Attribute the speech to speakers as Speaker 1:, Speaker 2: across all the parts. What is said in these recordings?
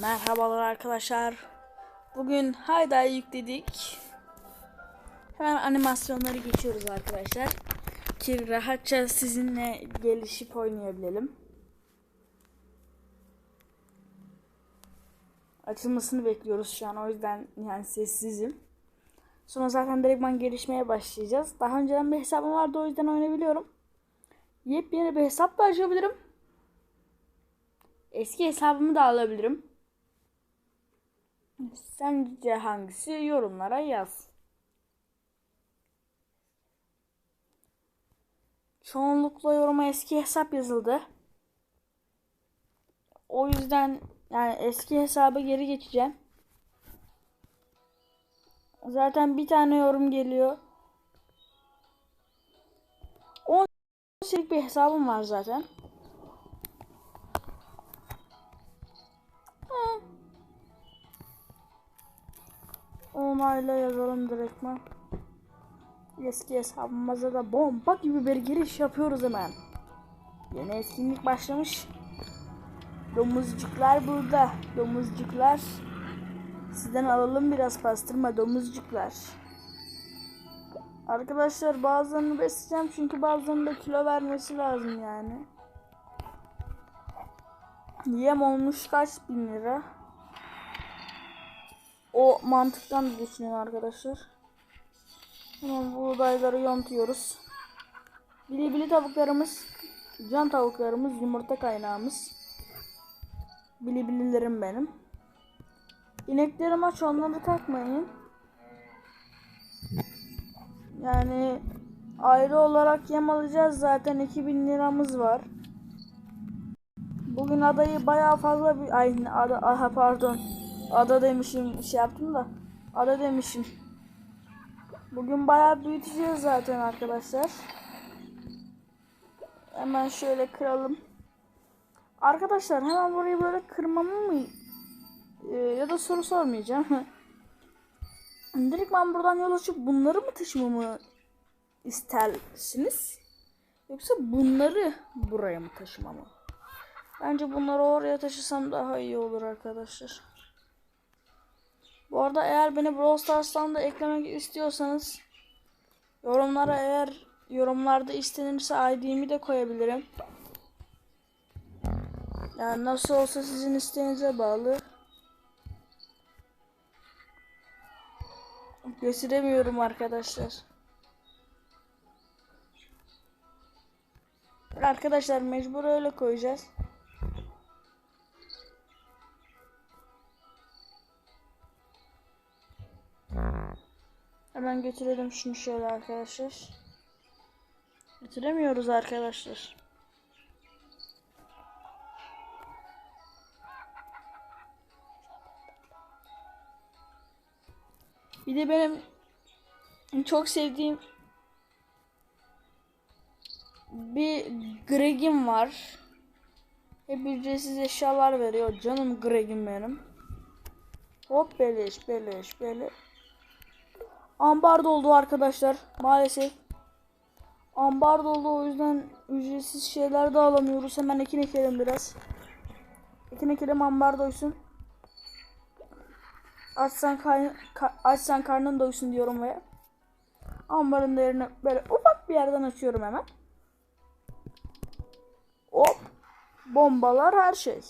Speaker 1: Merhabalar arkadaşlar. Bugün Hayda'yı yükledik. Hemen animasyonları geçiyoruz arkadaşlar. Ki rahatça sizinle gelişip oynayabilelim. Açılmasını bekliyoruz şu an o yüzden yani sessizim. Sonra zaten direktman gelişmeye başlayacağız. Daha önceden bir hesabım vardı o yüzden oynayabiliyorum. Yepyeni bir hesap da açabilirim. Eski hesabımı da alabilirim. Sence hangisi yorumlara yaz. Çoğunlukla yoruma eski hesap yazıldı. O yüzden yani eski hesaba geri geçeceğim. Zaten bir tane yorum geliyor. 10 senelik bir hesabım var zaten. Onayla yazalım direktman. Eski hesabımıza da bomba gibi bir giriş yapıyoruz hemen. Yeni etkinlik başlamış. Domuzcuklar burada. Domuzcuklar. Sizden alalım biraz pastırma domuzcuklar. Arkadaşlar bazılarını besleyeceğim çünkü bazılarının da kilo vermesi lazım yani. Yem olmuş kaç bin lira. O mantıktan düşünün arkadaşlar. Hemen buğdayları yontuyoruz. Bili bili tavuklarımız, can tavuklarımız, yumurta kaynağımız. Bili bililerim benim. İneklerim aç onları takmayın. Yani ayrı olarak yem alacağız zaten 2000 liramız var. Bugün adayı bayağı fazla bir ay ada aha pardon. Ada demişim şey yaptım da. Ada demişim. Bugün bayağı büyüteceğiz zaten arkadaşlar. Hemen şöyle kıralım. Arkadaşlar hemen burayı böyle kırmamı mı ee, ya da soru sormayacağım. Direkt ben buradan yol açıp bunları mı taşımamı istersiniz? Yoksa bunları buraya mı taşımamı? Bence bunları oraya taşısam daha iyi olur arkadaşlar. Bu arada eğer beni Brawl Stars'tan da eklemek istiyorsanız yorumlara eğer yorumlarda istenirse ID'mi de koyabilirim. Yani nasıl olsa sizin isteğinize bağlı. Gösteremiyorum arkadaşlar. Arkadaşlar mecbur öyle koyacağız. Hemen götürelim şunu şöyle arkadaşlar. Götüremiyoruz arkadaşlar. Bir de benim çok sevdiğim bir Greg'im var. Hep ücretsiz eşyalar veriyor. Canım Greg'im benim. Hop beleş beleş beleş. Ambar doldu arkadaşlar. Maalesef. Ambar doldu o yüzden ücretsiz şeyler de alamıyoruz. Hemen ekin ekelim biraz. Ekin ekelim ambar doysun. Açsan, kar ka açsan karnın doysun diyorum ve ambarın değerini böyle ufak bir yerden açıyorum hemen. Hop. Bombalar her şey.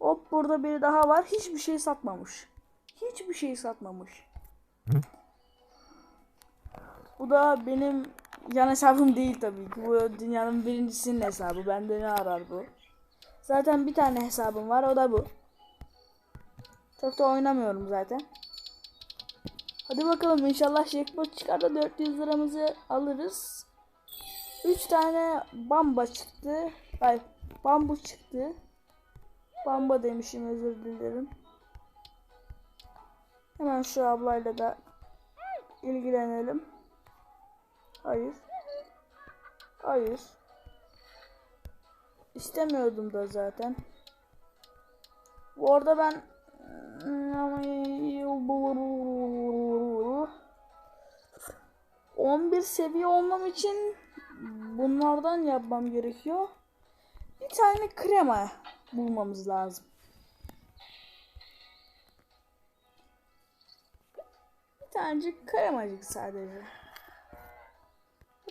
Speaker 1: Hop burada biri daha var. Hiçbir şey satmamış. Hiçbir şey satmamış. Bu da benim yan hesabım değil tabii ki. Bu dünyanın birincisinin hesabı. Bende ne arar bu? Zaten bir tane hesabım var. O da bu. Çok da oynamıyorum zaten. Hadi bakalım inşallah jackpot çıkar da 400 liramızı alırız. 3 tane bamba çıktı. Ay bambu çıktı. Bamba demişim özür dilerim. Hemen şu ablayla da ilgilenelim. Hayır. Hayır. İstemiyordum da zaten. Bu arada ben 11 seviye olmam için bunlardan yapmam gerekiyor. Bir tane krema bulmamız lazım. Bir tanecik kremacık sadece.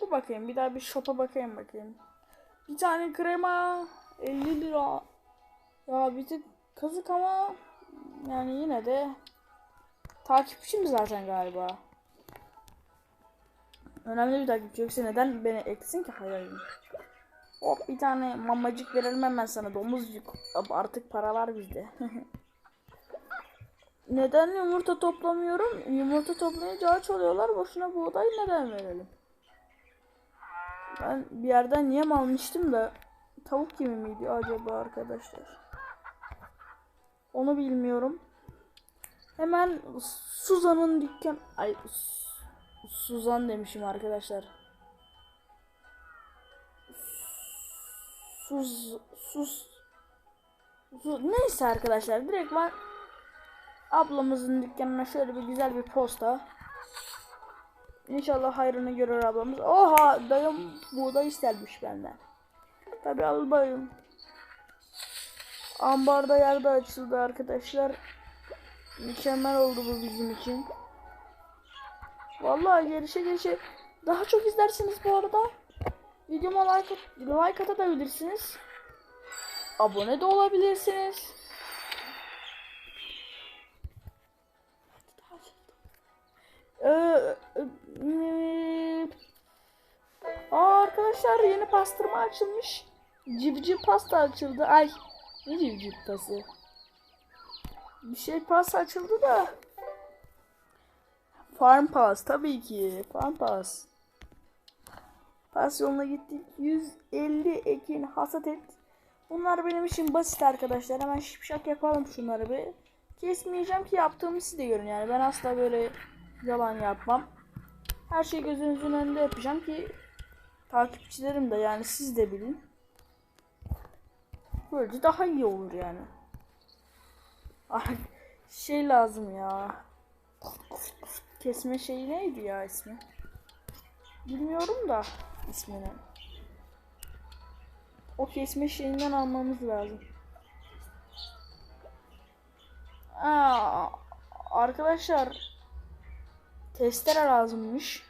Speaker 1: Dur bakayım bir daha bir shop'a bakayım bakayım. Bir tane krema 50 lira. Ya bir tık kazık ama yani yine de takipçim zaten galiba. Önemli bir takipçi yoksa neden beni eksin ki hayalini? Hop bir tane mamacık verelim hemen sana domuzcuk. Artık para var bizde. neden yumurta toplamıyorum? Yumurta toplayınca aç oluyorlar. Boşuna buğday neden verelim? Ben bir yerden yem almıştım da tavuk yemi miydi acaba arkadaşlar? Onu bilmiyorum. Hemen Suzan'ın dükkan ay Su- Suzan demişim arkadaşlar. Suz sus Su- neyse arkadaşlar direkt ben ablamızın dükkanına şöyle bir güzel bir posta İnşallah hayrını görür ablamız. Oha dayım buğday istermiş benden. Tabi al bayım. Ambarda yerde açıldı arkadaşlar. Mükemmel oldu bu bizim için. Vallahi gelişe gelişe daha çok izlersiniz bu arada. Videoma like, at- like atabilirsiniz. Abone de olabilirsiniz. Aa, arkadaşlar yeni pastırma açılmış. Civciv pasta açıldı. Ay ne civciv pası? Bir şey pasta açıldı da. Farm Pass tabii ki. Farm Pass. Pass yoluna gittik. 150 ekin hasat et. Bunlar benim için basit arkadaşlar. Hemen şipşak yapalım şunları bir. Kesmeyeceğim ki yaptığımı siz de görün yani. Ben asla böyle yalan yapmam. Her şeyi gözünüzün önünde yapacağım ki takipçilerim de yani siz de bilin. Böylece daha iyi olur yani. Ay, şey lazım ya. Kesme şeyi neydi ya ismi? Bilmiyorum da ismini. O kesme şeyinden almamız lazım. Aa, arkadaşlar testere lazımmış.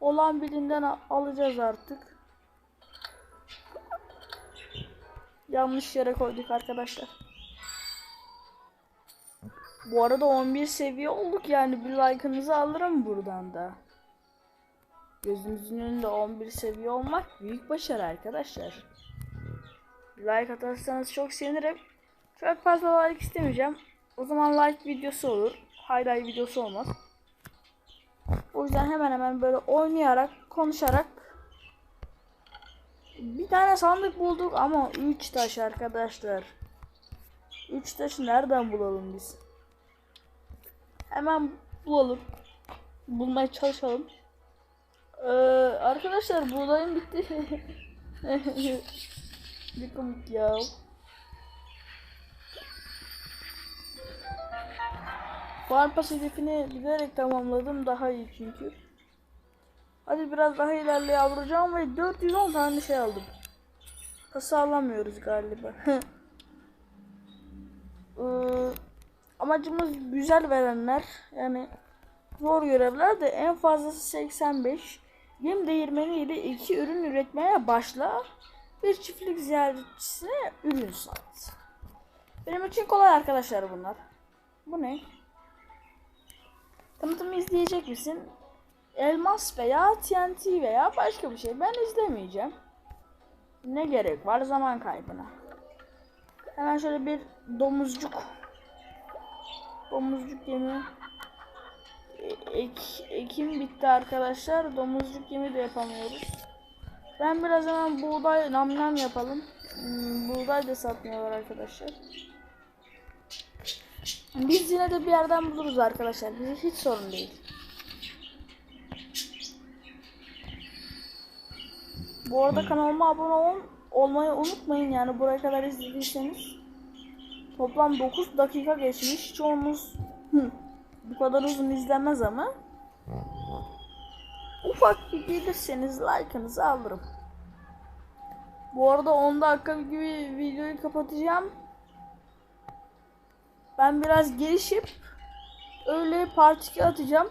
Speaker 1: Olan birinden alacağız artık. Yanlış yere koyduk arkadaşlar. Bu arada 11 seviye olduk yani bir like'ınızı alırım buradan da. Gözünüzün önünde 11 seviye olmak büyük başarı arkadaşlar. Like atarsanız çok sevinirim. Çok fazla like istemeyeceğim. O zaman like videosu olur. Highlight videosu olmaz. O yüzden hemen hemen böyle oynayarak, konuşarak bir tane sandık bulduk ama 3 taş arkadaşlar. 3 taşı nereden bulalım biz? Hemen bulalım. Bulmaya çalışalım. Ee, arkadaşlar buğdayım bitti. Bir komik ya. Farm Pass hedefini bilerek tamamladım. Daha iyi çünkü. Hadi biraz daha ilerle yavrucağım ve 410 tane şey aldım. Pası alamıyoruz galiba. ee, amacımız güzel verenler. Yani zor görevler de en fazlası 85. Yem değirmeni ile iki ürün üretmeye başla. Bir çiftlik ziyaretçisine ürün sat. Benim için kolay arkadaşlar bunlar. Bu ne? Tanıtımı izleyecek misin? Elmas veya TNT veya başka bir şey. Ben izlemeyeceğim. Ne gerek var zaman kaybına. Hemen şöyle bir domuzcuk. Domuzcuk yemi. E- Ek, ekim bitti arkadaşlar. Domuzcuk yemi de yapamıyoruz. Ben biraz hemen buğday nam nam yapalım. Hmm, buğday da satmıyorlar arkadaşlar. Biz yine de bir yerden buluruz arkadaşlar. Bize hiç sorun değil. Bu arada kanalıma abone ol, olmayı unutmayın yani buraya kadar izlediyseniz. Toplam 9 dakika geçmiş. Çoğunuz hı, bu kadar uzun izlemez ama. Ufak bir gelirseniz like'ınızı alırım. Bu arada 10 dakika gibi videoyu kapatacağım. Ben biraz gelişip öyle part 2 atacağım.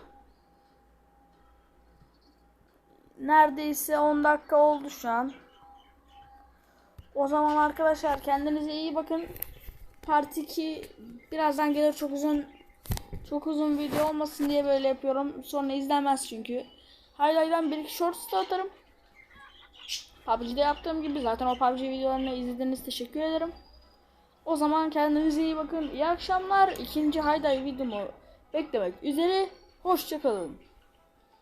Speaker 1: Neredeyse 10 dakika oldu şu an. O zaman arkadaşlar kendinize iyi bakın. Part 2 birazdan gelir çok uzun çok uzun video olmasın diye böyle yapıyorum. Sonra izlenmez çünkü. Highlight'dan bir iki shorts da atarım. PUBG'de yaptığım gibi zaten o PUBG videolarını izlediğiniz teşekkür ederim. O zaman kendinize iyi bakın. İyi akşamlar. İkinci Hayday videomu beklemek üzere. Hoşçakalın.